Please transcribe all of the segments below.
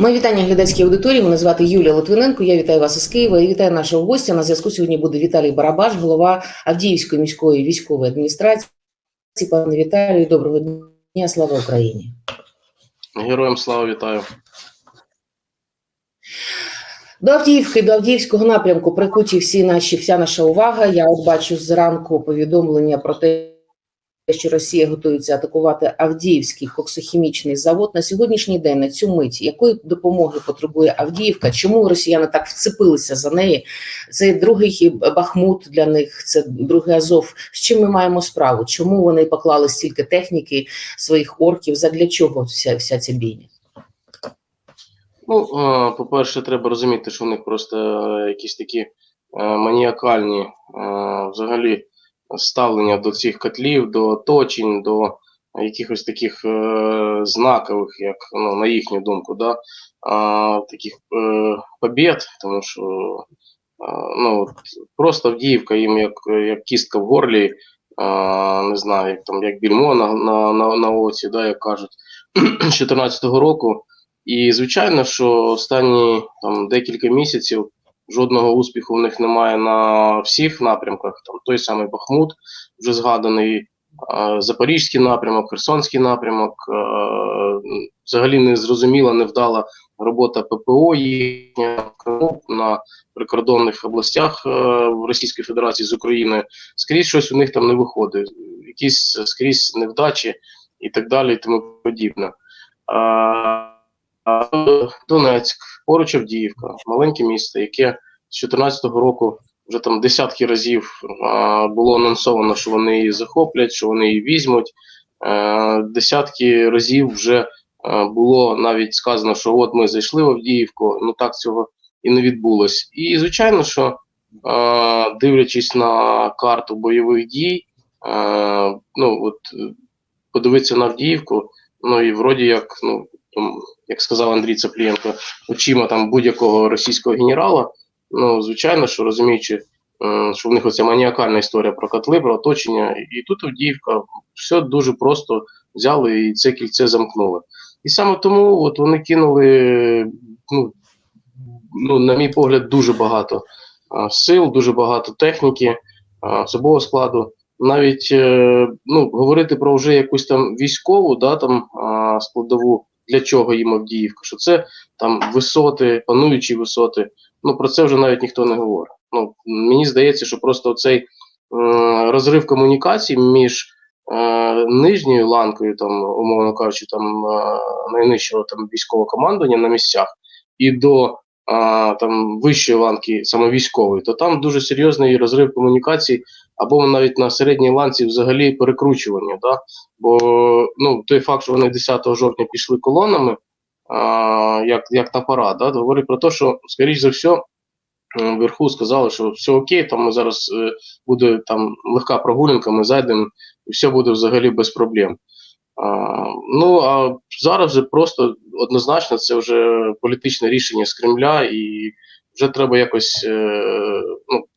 Ми вітання глядацькій аудиторії. Мене звати Юлія Литвиненко. Я вітаю вас із Києва і вітаю нашого гостя. На зв'язку сьогодні буде Віталій Барабаш, голова Авдіївської міської військової адміністрації. Пане Віталію, доброго дня, слава Україні. Героям слава вітаю. До Авдіївки, до Авдіївського напрямку прикуті всі наші, вся наша увага. Я от бачу зранку повідомлення про те, що Росія готується атакувати Авдіївський коксохімічний завод на сьогоднішній день на цю мить. Якої допомоги потребує Авдіївка? Чому росіяни так вцепилися за неї? Це другий Бахмут для них, це другий Азов. З чим ми маємо справу? Чому вони поклали стільки техніки своїх орків? Задля чого вся, вся ця бійня? Ну, по-перше, треба розуміти, що в них просто е, якісь такі е, маніакальні е, взагалі ставлення до цих котлів, до оточень, до якихось таких е, знакових, як ну, на їхню думку, да, а, таких е, побід, тому що е, ну, просто Авдіївка їм як, як кістка в горлі, е, не знаю, як там як більмо на, на, на, на оці, да, як кажуть, з 14-го року. І звичайно, що останні там декілька місяців жодного успіху в них немає на всіх напрямках. Там той самий Бахмут, вже згаданий, Запорізький напрямок, Херсонський напрямок. Взагалі не зрозуміла, невдала робота ППО їхня на прикордонних областях е, в Російської Федерації з Україною. Скрізь щось у них там не виходить, якісь скрізь невдачі і так далі, і тому подібне. Донецьк, поруч Авдіївка, маленьке місто, яке з 2014 року вже там десятки разів було анонсовано, що вони її захоплять, що вони її візьмуть. Десятки разів вже було навіть сказано, що от ми зайшли в Авдіївку, ну так цього і не відбулось. І звичайно, що дивлячись на карту бойових дій, ну от подивитися на Авдіївку, ну і вроді як, ну як сказав Андрій Цаплієнко, очима там будь-якого російського генерала. Ну, звичайно, що розуміючи, е, що в них оця маніакальна історія про котли, про оточення, і тут Авдіївка все дуже просто взяли і це кільце замкнули. І саме тому от вони кинули, ну, ну на мій погляд, дуже багато сил, дуже багато техніки, особового складу. Навіть е, ну, говорити про вже якусь там військову да, там, складову, для чого їм Авдіївка, що це там висоти, пануючі висоти. Ну про це вже навіть ніхто не говорить. Ну мені здається, що просто цей е, розрив комунікацій між е, нижньою ланкою, там, умовно кажучи, там е, найнижчого там військового командування на місцях і до е, там вищої ланки, саме військової, то там дуже серйозний розрив комунікацій, або навіть на середній ланці взагалі перекручування. Да? Бо ну, той факт, що вони 10 жовтня пішли колонами а, як як на парад, да, говорить про те, що, скоріш за все, вверху сказали, що все окей, там зараз е, буде там легка прогулянка, ми зайдемо, і все буде взагалі без проблем. А, ну а зараз вже просто однозначно це вже політичне рішення з Кремля, і вже треба якось е,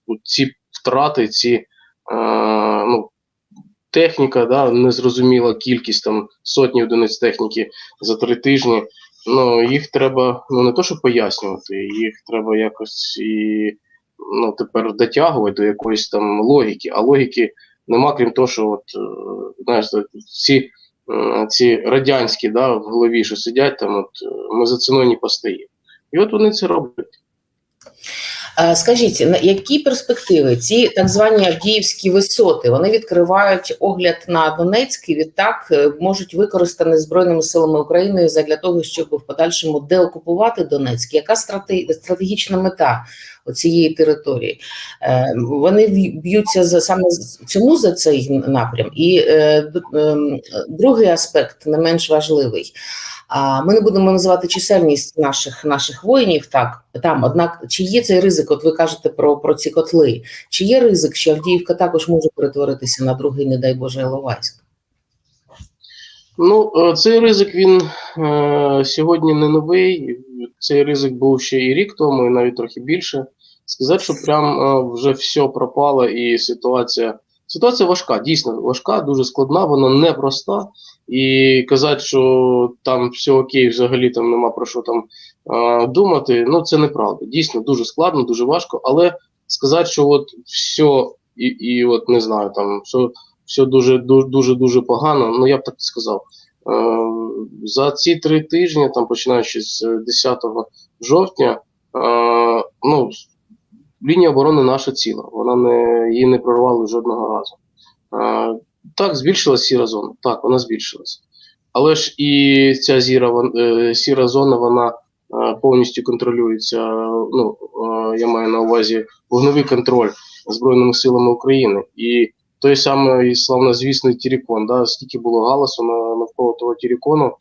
ну, ці втрати, ці ну, техніка, да, незрозуміла кількість там сотні одиниць техніки за три тижні. Ну, їх треба ну не то, щоб пояснювати, їх треба якось і ну, тепер дотягувати до якоїсь там логіки. А логіки нема, крім того, що от, е, знаєш, ці, е, ці радянські да, в голові, що сидять там, от е, ми за ціною не постоїмо. І от вони це роблять. Е, Скажіть, на які перспективи ці так звані Авдіївські висоти вони відкривають огляд на Донецьк і відтак е, можуть використані збройними силами України для того, щоб в подальшому деокупувати Донецьк? Яка страте- стратегічна мета цієї території? Е, Вони б'ються за саме цьому за цей напрям. І ем, другий аспект не менш важливий. А ми не будемо називати чисельність наших наших воїнів так там. Однак, чи є цей ризик? От ви кажете про, про ці котли? Чи є ризик, що Авдіївка також може перетворитися на другий, не дай Боже, Іловайськ? Ну, е, цей ризик він е, сьогодні не новий. Цей ризик був ще і рік тому, і навіть трохи більше. Сказати, що прям е, вже все пропало, і ситуація. Ситуація важка, дійсно важка, дуже складна, вона непроста. І казати, що там все окей, взагалі там нема про що там е, думати. Ну це неправда. Дійсно дуже складно, дуже важко. Але сказати, що от все і, і от не знаю, там все, все дуже дуже дуже погано. Ну я б так не сказав. Е, за ці три тижні, там починаючи з 10 жовтня, е, ну лінія оборони наша ціла. Вона не її не прорвали жодного разу. Е, так, збільшилася сіра зона. Так, вона збільшилася. Але ж і ця зіра, е, сіра зона, вона е, повністю контролюється. Ну, е, я маю на увазі вогневий контроль Збройними силами України. І той самий славнозвісний Тірікон, да, скільки було галасу на, навколо того Тірікону.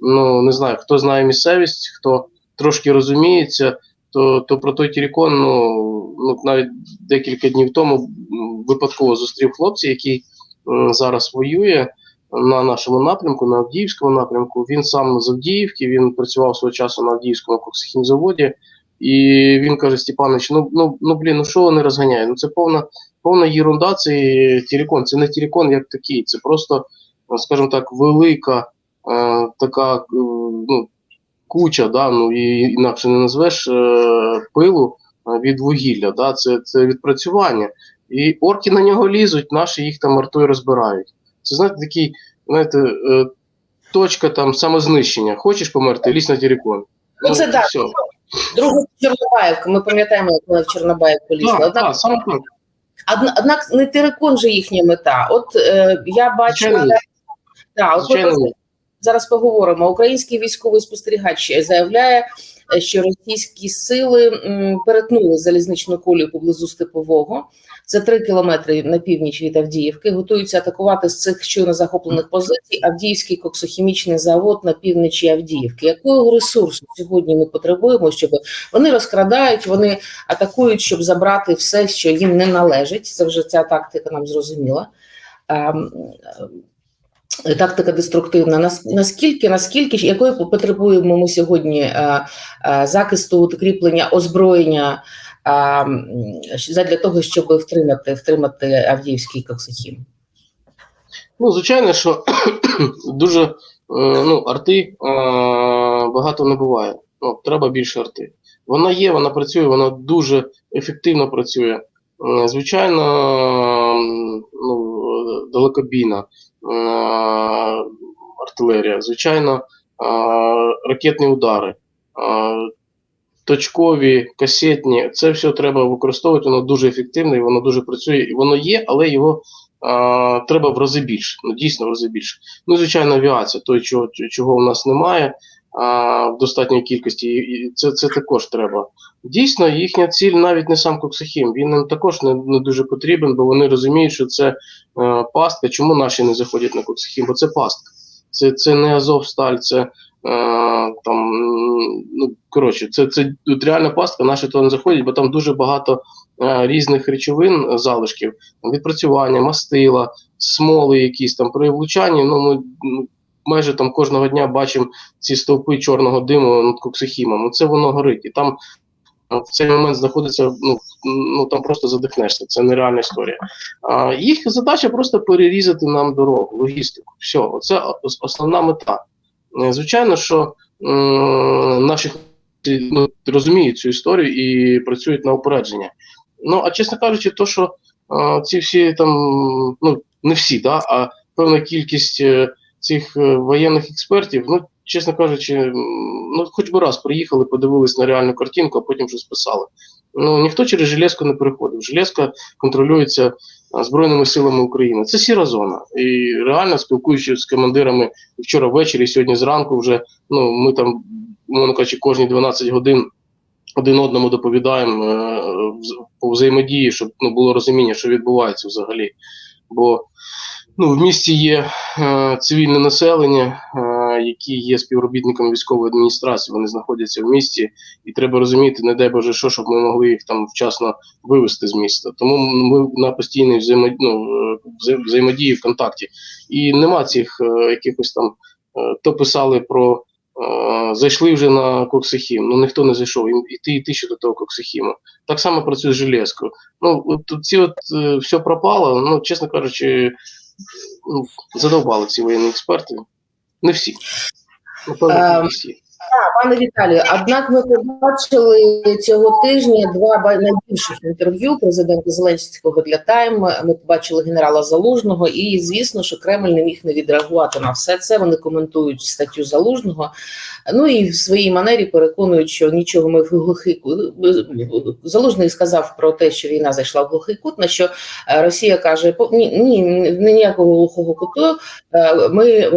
Ну, не знаю, хто знає місцевість, хто трошки розуміється, то, то про той Тірікон, ну, ну навіть декілька днів тому випадково зустрів хлопця, який зараз воює на нашому напрямку, на Авдіївському напрямку. Він сам з Авдіївки, він працював свого часу на Авдіївському коксохімзаводі. І він каже: Степанович, ну ну ну блін, ну що вони розганяють? Ну це повна повна єрунда, це Тірікон. Це не Тірікон як такий, це просто, скажімо так, велика е, така е, ну, куча, да, ну і інакше не назвеш е, пилу е, від вугілля. Да, це, це відпрацювання. І орки на нього лізуть, наші їх там артою розбирають. Це знаєте, такий, знаєте, е, точка там самознищення. Хочеш померти, лізь на Тірікон. Ну, це так. все. Друга Чорнобаївка. Ми пам'ятаємо, як вона в Чорнобаївку лізла. Так, Однак, так, саме так. одна- однак не терикон же їхня мета. От е, я бачила. Ні. От ми зараз поговоримо. Український військовий спостерігач заявляє, е, що російські сили м, перетнули залізничну колію поблизу Степового за три кілометри на північ від Авдіївки. Готуються атакувати з цих щойно захоплених позицій Авдіївський коксохімічний завод на півночі Авдіївки. Якого ресурсу сьогодні ми потребуємо, щоб вони розкрадають, вони атакують, щоб забрати все, що їм не належить. Це вже ця тактика нам зрозуміла. Ем, е, Тактика деструктивна. Нас- Наскільки, наскільки якої потребуємо ми сьогодні е, е, захисту, укріплення, озброєння е, м, для того, щоб втримати, втримати Авдіївський коксохім? Ну, звичайно, що дуже е, ну, арти багато не буває. Ну, треба більше арти. Вона є, вона працює, вона дуже ефективно працює. Е, Звичайно, ну, далекобійна е, артилерія, звичайно, ракетні удари, точкові, касетні, це все треба використовувати, воно дуже ефективно і воно дуже працює. І воно є, але його а, треба в рази більше. Ну, дійсно в рази більше. Ну, звичайно, авіація, той, чого, чого в нас немає а, в достатньої кількості, і це, це також треба. Дійсно, їхня ціль навіть не сам Коксахім, він нам також не, не дуже потрібен, бо вони розуміють, що це е, пастка. Чому наші не заходять на Коксахім? Бо це пастка. Це, це не Азовсталь, це е, там, коротше, це, це реальна пастка, наші туди не заходять, бо там дуже багато е, різних речовин, е, залишків, відпрацювання, мастила, смоли якісь там при влучанні. Ну, ми ну, майже там кожного дня бачимо ці стовпи чорного диму над коксихімом. Ну, Це воно горить. І там е, в цей момент знаходиться, ну, ну там просто задихнешся. Це нереальна історія. А, їх задача просто перерізати нам дорогу, логістику. Все, це основна мета. Е, Звичайно, що м, хлопці, ну, розуміють цю історію і працюють на упередження. Ну, а чесно кажучи, то, що а, ці всі там, ну, не всі, да, а певна кількість е, цих е, воєнних експертів, ну, чесно кажучи, ну, хоч би раз приїхали, подивились на реальну картинку, а потім щось писали. Ну, ніхто через Железку не переходив. Железка контролюється Збройними силами України. Це сіра зона. І реально спілкуючись з командирами вчора ввечері, сьогодні зранку, вже ну, ми там, мовно кажучи, кожні 12 годин один одному доповідаємо е, по взаємодії, щоб ну, було розуміння, що відбувається взагалі. Бо ну, в місті є е, цивільне населення, е, які є співробітниками військової адміністрації, вони знаходяться в місті, і треба розуміти, не дай Боже, що, щоб ми могли їх там вчасно вивезти з міста. Тому ми на постійній взаємо, ну, взаємодії в контакті. І нема цих е, якихось там, е, то писали про. Е, Зайшли вже на коксихім, ну ніхто не зайшов, і, йти ти, і ти ще до того коксихіму. Так само працює з железкою. Ну, от тут ці от е, все пропало, ну, чесно кажучи, ну, задовбали ці воєнні експерти. Не всі. Напевно, Ем, не всі. Пане Віталію, однак ми побачили цього тижня два найбільших інтерв'ю президента Зеленського для Тайм. Ми побачили генерала Залужного, і звісно, що Кремль не міг не відреагувати на все це. Вони коментують статтю Залужного. Ну і в своїй манері переконують, що нічого ми в глухий кут. Залужний сказав про те, що війна зайшла в глухий кут. На що е, Росія каже: «По- ні, ні, ніякого глухого куту. Е, Ми е,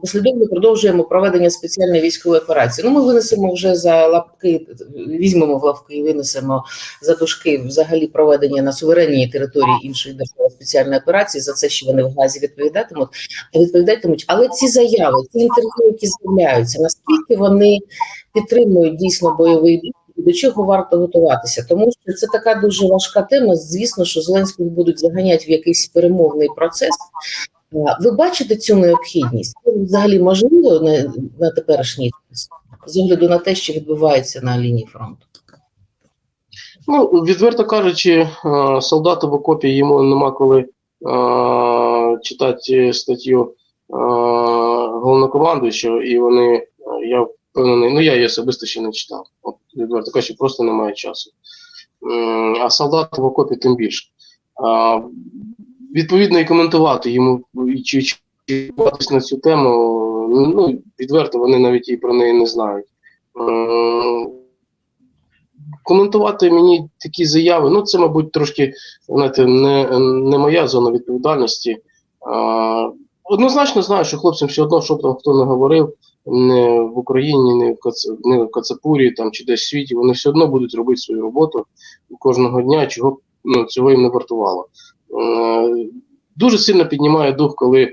послідовно продовжуємо проведення спеціальної військової операції. Ну, ми винесемо вже за лапки, візьмемо в лапки і винесемо за дужки взагалі проведення на суверенній території інших держав спеціальної операції за це, що вони в газі відповідатимуть, відповідатимуть. Але ці заяви, ці інтерв'ю, які з'являються, наскільки вони підтримують дійсно бойовий дух, до чого варто готуватися, тому що це така дуже важка тема. Звісно, що Зеленського будуть заганяти в якийсь перемовний процес. А, Ви бачите цю необхідність? Це взагалі можливо на, на теперішній час, з огляду на те, що відбувається на лінії фронту? Ну, відверто кажучи, е, солдату в окопі йому нема коли е, читати статтю е, головнокомандуючого, і вони, я впевнений, ну я її особисто ще не читав. От, відверто кажучи, просто немає часу. А солдату в окопі тим більше. А, відповідно, і коментувати йому чи, чи на цю тему, ну, відверто вони навіть і про неї не знають. Коментувати мені такі заяви, ну це, мабуть, трошки знаєте, не, не моя зона відповідальності. А, однозначно знаю, що хлопцям все одно, що б там хто не говорив, не в Україні, не в, Кац... не в Кацапурі там, чи десь в світі, вони все одно будуть робити свою роботу кожного дня, чого ну, цього їм не вартувало. Е, дуже сильно піднімає дух, коли е,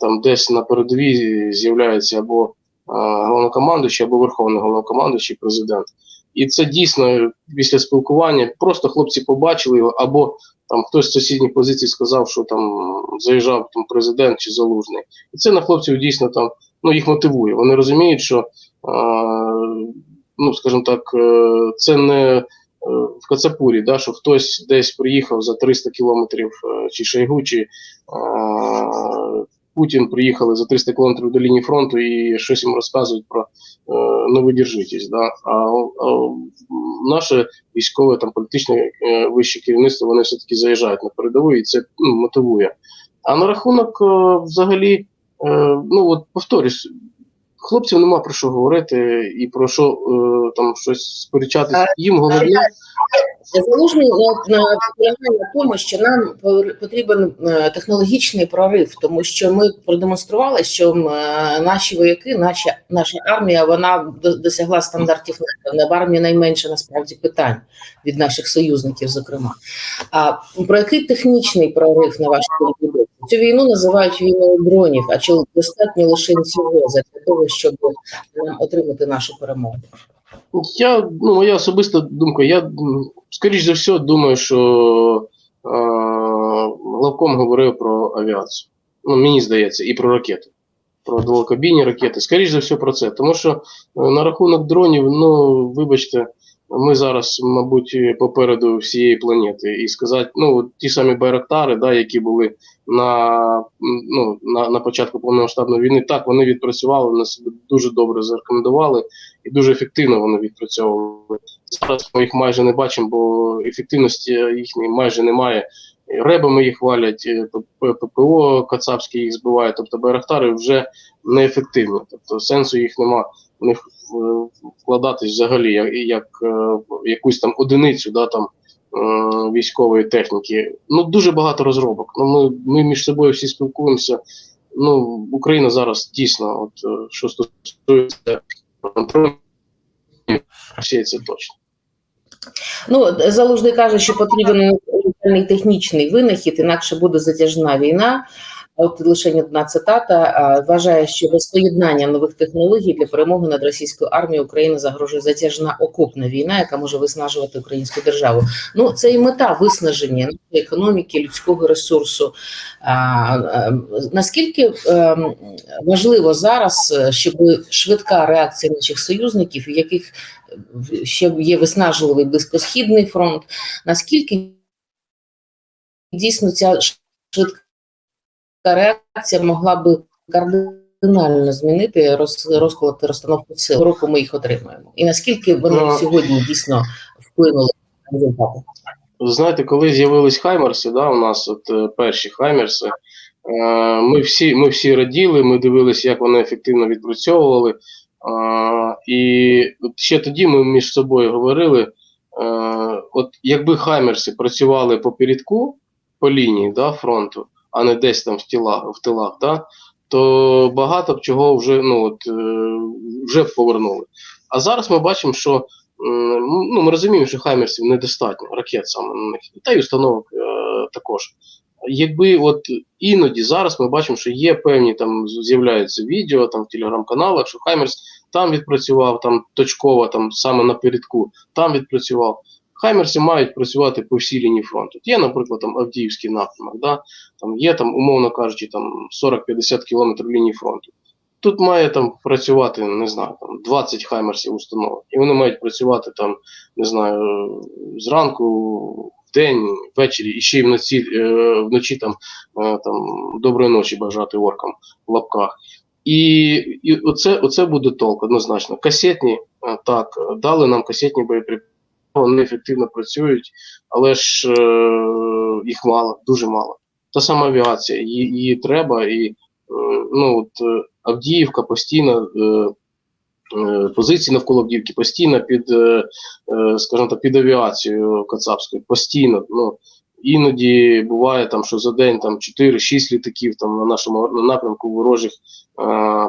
там десь на передовій з'являється або е, головнокомандуючий, або верховний головнокомандуючий президент. І це дійсно після спілкування просто хлопці побачили його, або там хтось з сусідніх позицій сказав, що там заїжджав там президент чи залужний. І це на хлопців дійсно там ну їх мотивує. Вони розуміють, що е, ну скажімо так, е, це не в Кацапурі, да, що хтось десь приїхав за 300 кілометрів, е, чи Шойгу, чи е, Путін приїхали за 300 кілометрів до лінії фронту і щось їм розказують про е, не видержитесь. Да? А, а наше військове там політичне е, вище керівництво вони все-таки заїжджають на передову і це ну, мотивує. А на рахунок е, взагалі, е, ну от повторюсь, хлопців нема про що говорити і про що е, там щось сперечатися. Їм головне. Залужний на, на, наполягає на тому, що нам потрібен е, технологічний прорив, тому що ми продемонстрували, що е, наші вояки, наша наша армія, вона досягла стандартів НАТО. В армії найменше насправді питань від наших союзників, зокрема. А про який технічний прорив на вашу думку? Цю війну називають війною дронів, а чи достатньо лише цього для того, щоб отримати нашу перемогу? Я, ну, моя особиста думка, я скоріш за все думаю, що е, главком говорив про авіацію. Ну, мені здається, і про ракети. Про двокабінні ракети. Скоріш за все про це. Тому що е, на рахунок дронів, ну, вибачте, ми зараз, мабуть, попереду всієї планети. І сказати, ну, ті самі байрактари, да, які були на, ну, на, на початку повномасштабної війни, так, вони відпрацювали, себе дуже добре зарекомендували і дуже ефективно вони відпрацьовували. Зараз ми їх майже не бачимо, бо ефективності їхньої майже немає. Ребами їх валять, П- ППО Кацапські їх збиває, тобто Байрактари вже неефективні. Тобто сенсу їх нема них вкладатись взагалі як, як е, якусь там одиницю да, там, е, військової техніки. Ну, дуже багато розробок. Ну, ми, ми між собою всі спілкуємося. Ну, Україна зараз дійсно, от, е, що стосується контролю, це точно. Ну, залужний каже, що потрібен технічний винахід, інакше буде затяжна війна. От лише одна цитата вважає, що без поєднання нових технологій для перемоги над російською армією України загрожує затяжна окопна війна, яка може виснажувати українську державу. Ну це і мета виснаження економіки, людського ресурсу. Наскільки ем, важливо зараз, е, щоб швидка реакція наших союзників, яких е, ще є виснажливий близькосхідний фронт, наскільки дійсно ця швидка реакція могла би кардинально змінити роз, розклад і розстановку сил. Року ми їх отримаємо. І наскільки вони Ну, сьогодні дійсно вплинули на результати? Знаєте, коли з'явились хаймерси, да, у нас от е, перші хаймерси, е, ми всі, ми всі раділи, ми дивилися, як вони ефективно відпрацьовували. Е, і ще тоді ми між собою говорили: е, от якби хаймерси працювали по передку, по лінії да, фронту, а не десь там в тілах, в тилах, да, то багато чого вже, ну, от, е, вже повернули. А зараз ми бачимо, що ну, ми розуміємо, що хаймерсів недостатньо, ракет саме на них, та й установок е, також. Якби от іноді зараз ми бачимо, що є певні там з'являються відео там в телеграм-каналах, що Хаймерс там відпрацював, там точково, там саме напередку, там відпрацював. Хаймерси мають працювати по всій лінії фронту. Є, наприклад, там Авдіївський напрямок, да? там є там, умовно кажучи, там 40-50 кілометрів лінії фронту. Тут має там працювати, не знаю, там 20 хаймерсів установок. І вони мають працювати там, не знаю, зранку, день, ввечері, і ще й вночі, е, вночі там, е, там доброї ночі бажати оркам в лапках. І, і оце, оце буде толк, однозначно. Касетні, е, так, дали нам касетні боєприпаси, вони ефективно працюють, але ж е, їх мало, дуже мало. Та сама авіація, її, її треба, і е, ну, от, е, Авдіївка постійно, е, е, позиції навколо Авдіївки постійно під, е, скажімо так, під авіацією Кацапською, постійно. Ну, іноді буває там, що за день там 4-6 літаків там на нашому на напрямку ворожих е,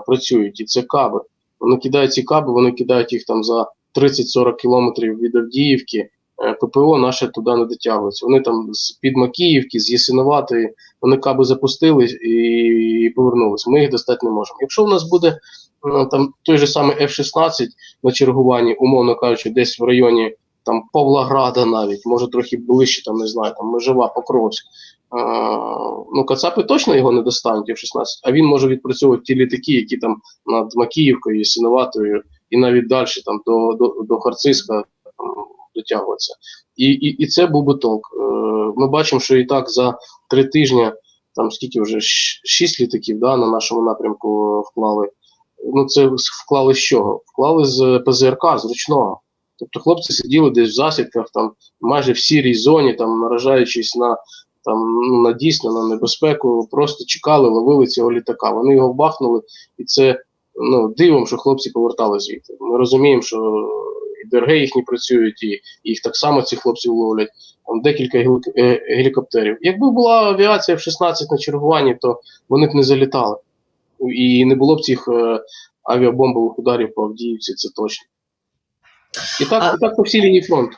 працюють. І це каби. Вони кидають ці каби, вони кидають їх там за 30-40 кілометрів від Авдіївки. Е, ППО наше туди не дотягується. Вони там з під Макіївки, з Ясиноватої, вони каби запустили і повернулися. Ми їх достати не можемо. Якщо в нас буде ну, там той же самий F-16 на чергуванні, умовно кажучи, десь в районі там Павлограда навіть, може трохи ближче, там не знаю, там Межова, Покровськ. А, ну, Кацапи точно його не достануть F-16, а він може відпрацьовувати ті літаки, які там над Макіївкою, Ясиноватою і навіть далі там до, до, до Харциска дотягуватися. І, і, і це був би толк. Е, Ми бачимо, що і так за три тижні, там скільки вже шість літаків да, на нашому напрямку вклали. Ну, це вклали з чого? Вклали з ПЗРК, з ручного. Тобто хлопці сиділи десь в засідках, там майже в сірій зоні, там наражаючись на там ну, на дійсно на небезпеку, просто чекали, ловили цього літака. Вони його бахнули, і це ну дивом, що хлопці повертали звідти. Ми розуміємо, що і ДРГ їхні працюють, і їх так само ці хлопці ловлять. Там декілька е, гелікоптерів. Якби була авіація в 16 на чергуванні, то вони б не залітали. І не було б цих е, авіабомбових ударів по Авдіївці, це точно. І так, А- і так по всій лінії фронту.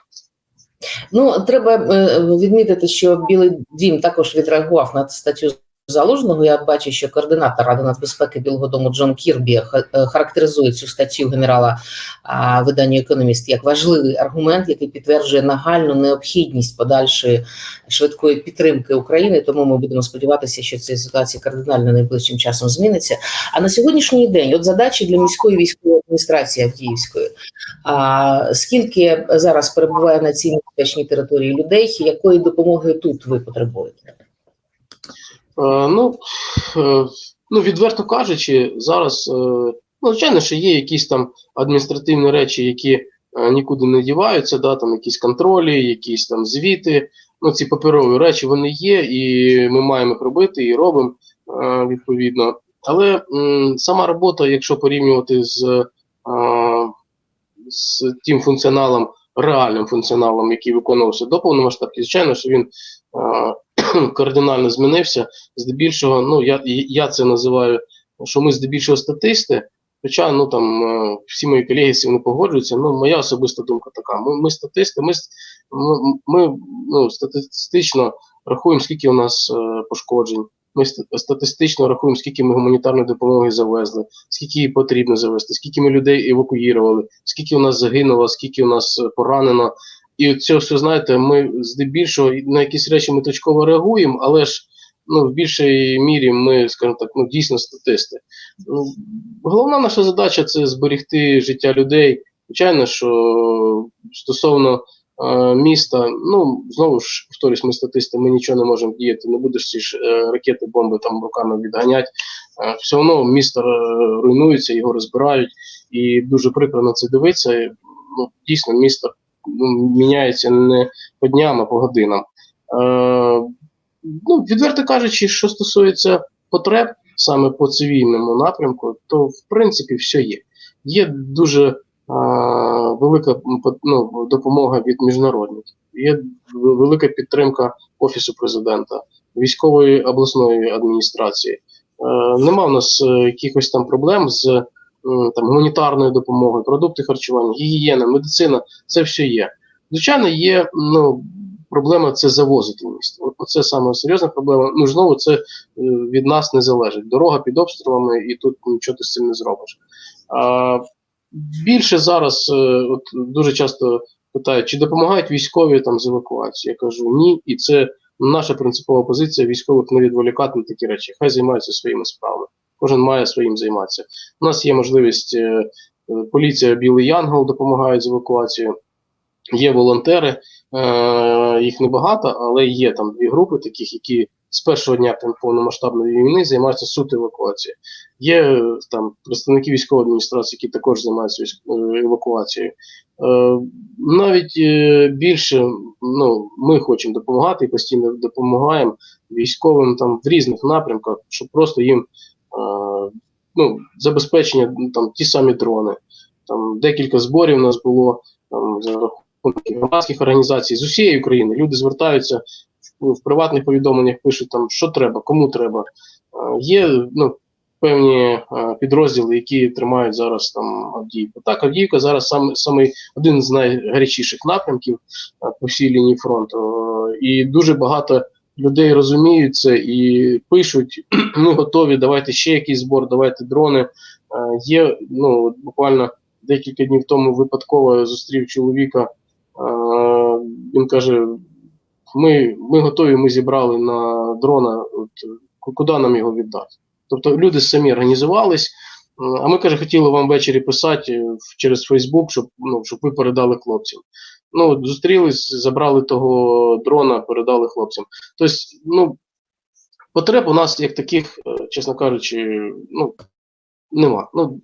Ну, треба е, відмітити, що Білий Дім також відреагував на статтю Залужного. Я бачу, що координатор Ради нацбезпеки Білого Дому Джон Кірбі е, характеризує цю статтю генерала видання Економіст як важливий аргумент, який підтверджує нагальну необхідність подальшої швидкої підтримки України. Тому ми будемо сподіватися, що ця ситуація кардинально найближчим часом зміниться. А на сьогоднішній день, от задачі для міської військової адміністрації Авдіївської. А скільки зараз перебуває на цій небезпечній території людей, якої допомоги тут ви потребуєте? Е, ну, е, ну, відверто кажучи, зараз, е, ну, звичайно, що є якісь там адміністративні речі, які нікуди не діваються, да, там якісь контролі, якісь там звіти. Ну, ці паперові речі вони є, і ми маємо їх робити і робимо відповідно. Але м, сама робота, якщо порівнювати з, е, з тим функціоналом, реальним функціоналом, який виконувався до повномасштабки, звичайно, що він кардинально змінився. Здебільшого, ну я, я це називаю, що ми здебільшого статисти. Хоча ну там е, всі мої колеги цим не погоджуються. Ну, моя особиста думка така. Ми, ми статисти, ми, ми, ну, статистично рахуємо, скільки у нас е, пошкоджень. Ми статистично рахуємо, скільки ми гуманітарної допомоги завезли, скільки її потрібно завезти, скільки ми людей евакуювали, скільки у нас загинуло, скільки у нас поранено. І це все, знаєте, ми здебільшого на якісь речі ми точково реагуємо, але ж ну, в більшій мірі ми, скажімо так, ну, дійсно статисти. Ну, Головна наша задача це зберегти життя людей. Звичайно, що стосовно е, міста. Ну знову ж повторюсь, ми статисти, ми нічого не можемо діяти. Не будеш ці ж е, ракети, бомби там руками відганяти. Е, все одно місто е, руйнується, його розбирають, і дуже прикро на це дивитися. Ну, дійсно, місто міняється не по дням, а по годинам. Е, ну, відверто кажучи, що стосується потреб саме по цивільному напрямку, то в принципі все є. Є дуже а, велика ну, допомога від міжнародних, є велика підтримка Офісу президента, військової обласної адміністрації. Е, нема в нас е, якихось там проблем з там, гуманітарною допомогою, продукти харчування, гігієна, медицина це все є. Звичайно, є ну, проблема це завозити місто. Оце саме серйозна проблема. Ну знову це е, від нас не залежить. Дорога під обстрілами, і тут нічого ти з цим не зробиш. А, більше зараз е, от, дуже часто питають, чи допомагають військові там з евакуацією. Я кажу ні, і це наша принципова позиція військових не відволікати на такі речі. Хай займаються своїми справами. Кожен має своїм займатися. У нас є можливість е, поліція Білий Янгол допомагає з евакуацією. Є волонтери, е, їх небагато, але є там дві групи таких, які з першого дня повномасштабної війни займаються суто евакуацією. Є е, там представники військової адміністрації, які також займаються евакуацією. Навіть більше ну, ми хочемо допомагати і постійно допомагаємо військовим там в різних напрямках, щоб просто їм ну, забезпечення ну, там ті самі дрони. Там декілька зборів у нас було там, за рахунок громадських організацій з усієї України. Люди звертаються в, приватних повідомленнях, пишуть там, що треба, кому треба. Є ну, певні підрозділи, які тримають зараз там Авдіївку. Так, Авдіївка зараз сам, самий один з найгарячіших напрямків по всій лінії фронту. І дуже багато людей розуміють це і пишуть: ми готові, давайте ще якийсь збор, давайте дрони. Е, є ну, буквально декілька днів тому випадково зустрів чоловіка. Е, він каже: ми, ми готові, ми зібрали на дрона. От, куди нам його віддати? Тобто люди самі організувались. е, А ми каже, хотіли вам ввечері писати через Фейсбук, щоб ну щоб ви передали хлопцям. Ну зустрілись, забрали того дрона, передали хлопцям. Тобто, ну потреб у нас як таких, е, чесно кажучи, ну нема. Ну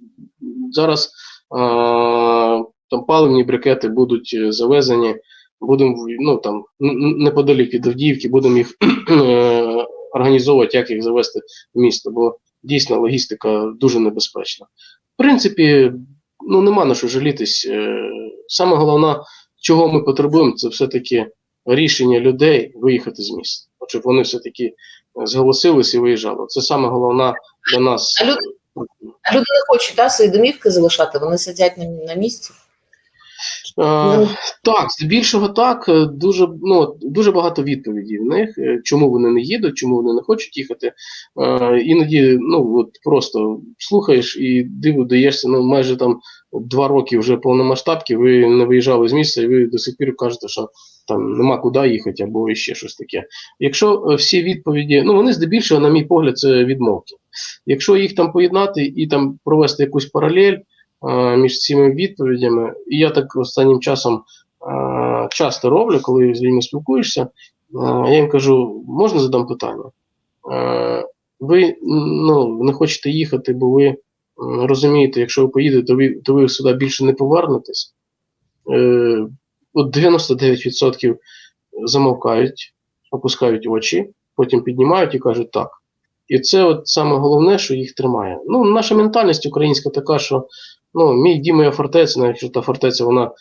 зараз е, там паливні брикети будуть е, завезені, будемо ну там неподалік від Авдіївки, будемо їх е, організовувати, як їх завести в місто, бо дійсно логістика дуже небезпечна. В принципі, ну нема на що жалітись. Саме головне, чого ми потребуємо, це все-таки рішення людей виїхати з міста. От щоб вони все-таки е, зголосились і виїжджали. Це саме головне для нас. А люди, а люди не хочуть да, свої домівки залишати, вони сидять на, на місці. Е, так, здебільшого так. Е, Дуже, ну, дуже багато відповідей в них, е, чому вони не їдуть, чому вони не хочуть їхати. Е, іноді ну, от просто слухаєш і диву даєшся, ну майже там два роки вже повномасштабки, ви не виїжджали з місця, і ви до сих пір кажете, що там нема куди їхати або ще щось таке. Якщо е, всі відповіді, ну вони здебільшого, на мій погляд, це відмовки. Якщо їх там поєднати і там провести якусь паралель е, між цими відповідями, і я так останнім часом е, часто роблю, коли з людьми спілкуєшся, е, я їм кажу, можна задам питання? Е, ви ну, не хочете їхати, бо ви розумієте, якщо ви поїдете, то ви, то ви сюди більше не повернетесь. Е, от 99% замовкають, опускають очі, потім піднімають і кажуть так. І це от саме головне, що їх тримає. Ну, наша ментальність українська така, що ну, мій дім, моя фортеця, навіть якщо та фортеця вона е,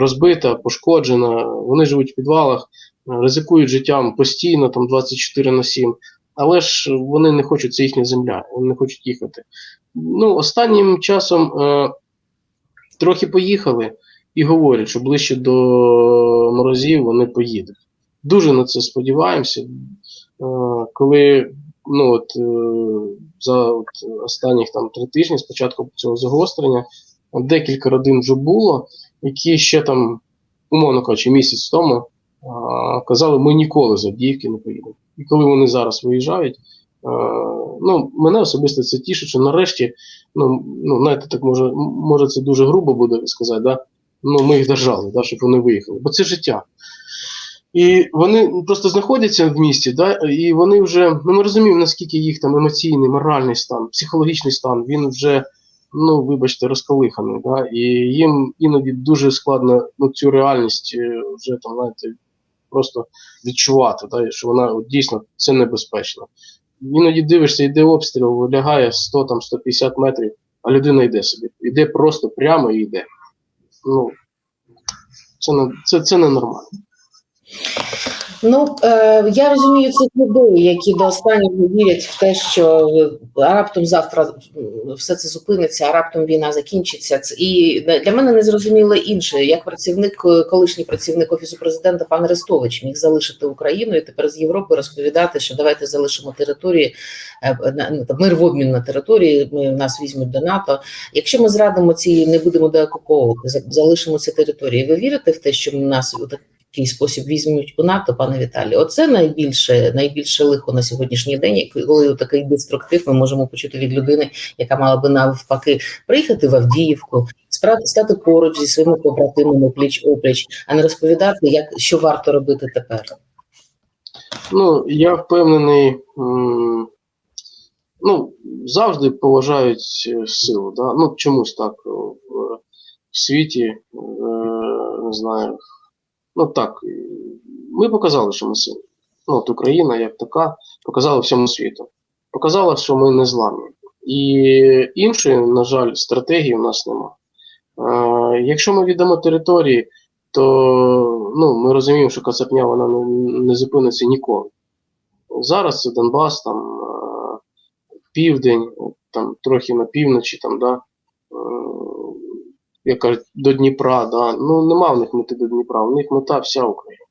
розбита, пошкоджена, вони живуть в підвалах, е, ризикують життям постійно, там 24 на 7. Але ж вони не хочуть, це їхня земля, вони не хочуть їхати. Ну, останнім часом е, трохи поїхали і говорять, що ближче до морозів вони поїдуть. Дуже на це сподіваємося. Е, коли ну, от, е, за от, останніх там три тижні з початку цього загострення декілька родин вже було, які ще там, умовно кажучи, місяць тому а, казали, ми ніколи з Авдіївки не поїдемо. І коли вони зараз виїжджають, а, ну, мене особисто це тішить, що нарешті, ну, ну знаєте, так може, може це дуже грубо буде сказати, да? ну, ми їх держали, да, щоб вони виїхали. Бо це життя. І вони просто знаходяться в місті, да, і вони вже ну, ми розуміємо, наскільки їх там емоційний, моральний стан, психологічний стан, він вже, ну, вибачте, розколиханий. Да, і їм іноді дуже складно ну, цю реальність е, вже там, знаєте, просто відчувати, да, що вона дійсно це небезпечно. Іноді дивишся, йде обстріл, лягає 100 там 150 метрів, а людина йде собі. Йде просто прямо і йде. Ну, це, не- це, це ненормально. Ну е, я розумію цих людей, які до останнього вірять в те, що е, раптом завтра все це зупиниться, а раптом війна закінчиться. І для мене не зрозуміло інше, як працівник, е, колишній працівник офісу президента пан Арестович міг залишити Україну і тепер з Європи розповідати, що давайте залишимо території е, ну, мир в обмін на території. Ми нас візьмуть до НАТО. Якщо ми зрадимо ці, не будемо деокуповувати, за- залишимо ці території. Ви вірите в те, що нас у такий спосіб візьмуть у НАТО, пане Віталію? Оце найбільше, найбільше лихо на сьогоднішній день, коли такий деструктив ми можемо почути від людини, яка мала би навпаки приїхати в Авдіївку, стати поруч зі своїми побратимами пліч опліч, а не розповідати, як що варто робити тепер. Ну, я впевнений, ну, завжди поважають е, силу. Да? Ну, чомусь так в, в світі, е, не знаю. Ну так, е, ми показали, що ми сильні. Ну, от Україна як така показала всьому світу. Показала, що ми не зламні. І іншої, на жаль, стратегії у нас нема. Е, якщо ми віддамо території, то ну, ми розуміємо, що Кацапня вона не, не зупиниться ніколи. Зараз це Донбас, там е, південь, там трохи на півночі, там, да, як кажуть, до Дніпра, да. ну нема в них мети до Дніпра, в них мета вся Україна.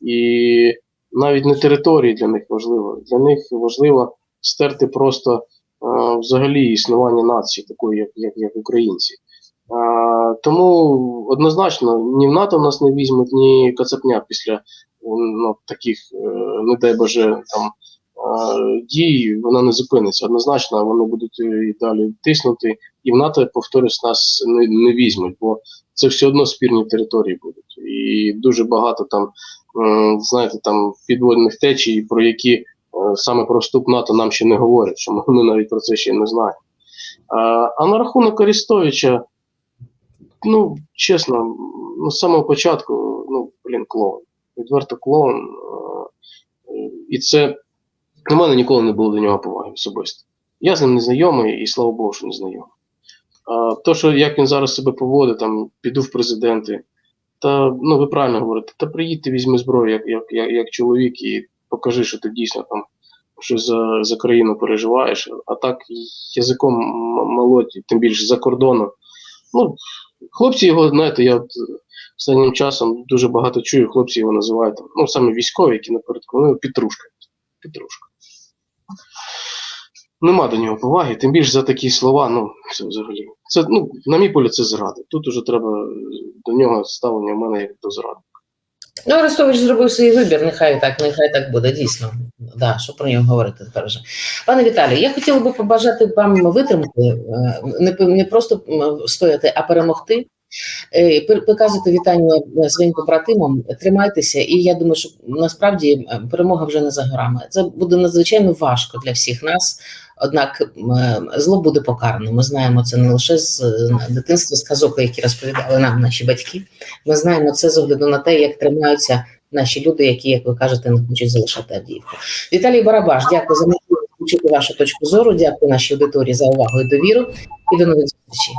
І навіть не території для них важливо. Для них важливо стерти просто е, взагалі існування нації, такої, як, як, як українці. Е, тому однозначно ні в НАТО нас не візьмуть, ні Кацапня після ну, таких, е, не дай Боже, там дій, вона не зупиниться. Однозначно, вони будуть і далі тиснути, і в НАТО, повторюсь, нас не, не візьмуть, бо це все одно спірні території будуть. І дуже багато там, знаєте, там підводних течій, про які е, саме про вступ НАТО нам ще не говорять, що ми, навіть про це ще не знаємо. А, на рахунок Арестовича, ну, чесно, ну, з самого початку, ну, блін, клоун. Відверто клоун. е, І це у мене ніколи не було до нього поваги особисто. Я з ним не знайомий і слава Богу, що не знайомий. А, то, що як він зараз себе поводить, там, піду в президенти, та ну ви правильно говорите, та приїдьте, візьми зброю як, як, як, як чоловік і покажи, що ти дійсно там щось за, за країну переживаєш. А так язиком м- молоть, тим більше за кордоном. Ну, хлопці його, знаєте, я от останнім часом дуже багато чую, хлопці його називають, ну саме військові, які напередку, ну, Петрушка. Петрушка. Нема до нього поваги, тим більше за такі слова, ну, це взагалі. Це, ну, на мій погляд, це зрада. Тут уже треба до нього ставлення в мене як до зради. Ну, Арестович зробив свій вибір, нехай так, нехай так буде, дійсно. Да, що про нього говорити тепер вже. Пане Віталію, я хотіла би побажати вам витримати, е, не просто стояти, а перемогти. Е, Показувати вітання е, своїм побратимам, тримайтеся, і я думаю, що насправді е, перемога вже не за горами. Це буде надзвичайно важко для всіх нас. Однак зло буде покарано. Ми знаємо це не лише з дитинства, з казок, які розповідали нам наші батьки. Ми знаємо це з огляду на те, як тримаються наші люди, які, як ви кажете, не хочуть залишати Авдіївку. Віталій Барабаш, дякую за можливість почути вашу точку зору. Дякую нашій аудиторії за увагу і довіру. І до нових зустрічей.